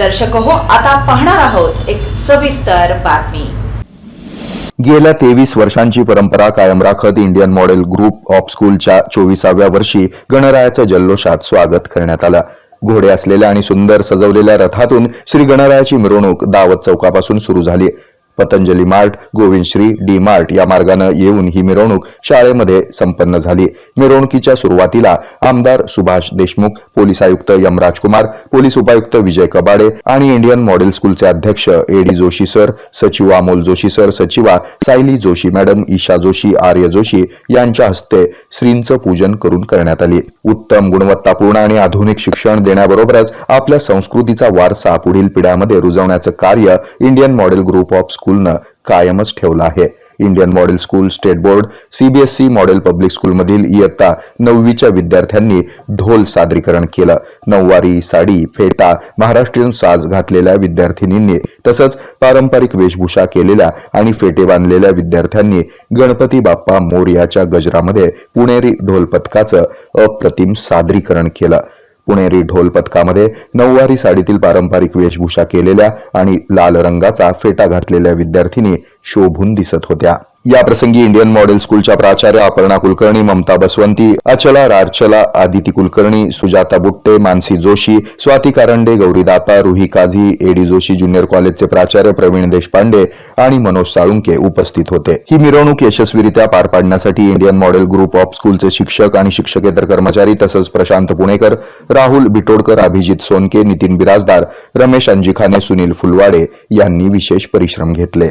दर्शक हो आता पाहणार आहोत एक सविस्तर बातमी. गेल्या तेवीस वर्षांची परंपरा कायम राखत इंडियन मॉडेल ग्रुप ऑफ स्कूलच्या चोवीसाव्या वर्षी गणरायाचं जल्लोषात स्वागत करण्यात आलं. घोडे असलेल्या आणि सुंदर सजवलेल्या रथातून श्री गणरायाची मिरवणूक दावत चौकापासून सुरू झाली. Patanjali mart Govindshree D mart या मार्गानं येऊन ही मिरवणूक शाळेमध्ये संपन्न झाली. मिरवणुकीच्या सुरुवातीला आमदार सुभाष देशमुख पोलीस आयुक्त यम राजकुमार पोलीस उपायुक्त विजय कबाडे आणि इंडियन मॉडेल स्कूलचे अध्यक्ष एडी जोशी सर सचिव अमोल जोशी सर सचिवा सायली जोशी मॅडम ईशा जोशी आर्य जोशी यांच्या हस्ते श्रींचं पूजन करून करण्यात आली. उत्तम गुणवत्तापूर्ण आणि आधुनिक शिक्षण देण्याबरोबरच आपल्या संस्कृतीचा वारसा पुढील पिढ्यामध्ये रुजवण्याचं कार्य इंडियन मॉडेल ग्रुप ऑफ स्कूलनं कायमच ठेवलं आहे. Indian model school state board CBSE model public स्कूलमधील इयत्ता नववीच्या विद्यार्थ्यांनी ढोल सादरीकरण केलं. नऊवारी साडी फेटा महाराष्ट्रीयन साज घातलेल्या विद्यार्थिनींनी तसंच पारंपरिक वेशभूषा केलेल्या आणि फेटे बांधलेल्या विद्यार्थ्यांनी गणपती बाप्पा मोर्याच्या गजरामध्ये पुणेरी ढोल पथकाचं अप्रतिम सादरीकरण केलं. पुणेरी ढोल पथकामध्ये नऊवारी साडीतील पारंपरिक वेशभूषा केलेल्या आणि लाल रंगाचा फेटा घातलेल्या विद्यार्थिनी शोभून दिसत होत्या. या प्रसंगी इंडियन मॉडेल स्कूलच्या प्राचार्य अपर्णा कुलकर्णी ममता बसवंती अचला रारचला Aditi Kulkarni Sujata Butte Mansi Joshi Swati Karande Gauri Data Ruhi Kazi A D Joshi junior कॉलेजचे प्राचार्य प्रवीण देशपांडे आणि मनोज साळुंके उपस्थित होते. ही मिरवणूक यशस्वीरित्या पार पाडण्यासाठी इंडियन मॉडेल ग्रुप ऑफ स्कूलचे शिक्षक आणि शिक्षकेतर कर्मचारी तसंच प्रशांत पुणेकर राहुल बिटोडकर अभिजित सोनके नितीन बिराजदार रमेश अंजिखाने सुनील फुलवाडे यांनी विशेष परिश्रम घेतले.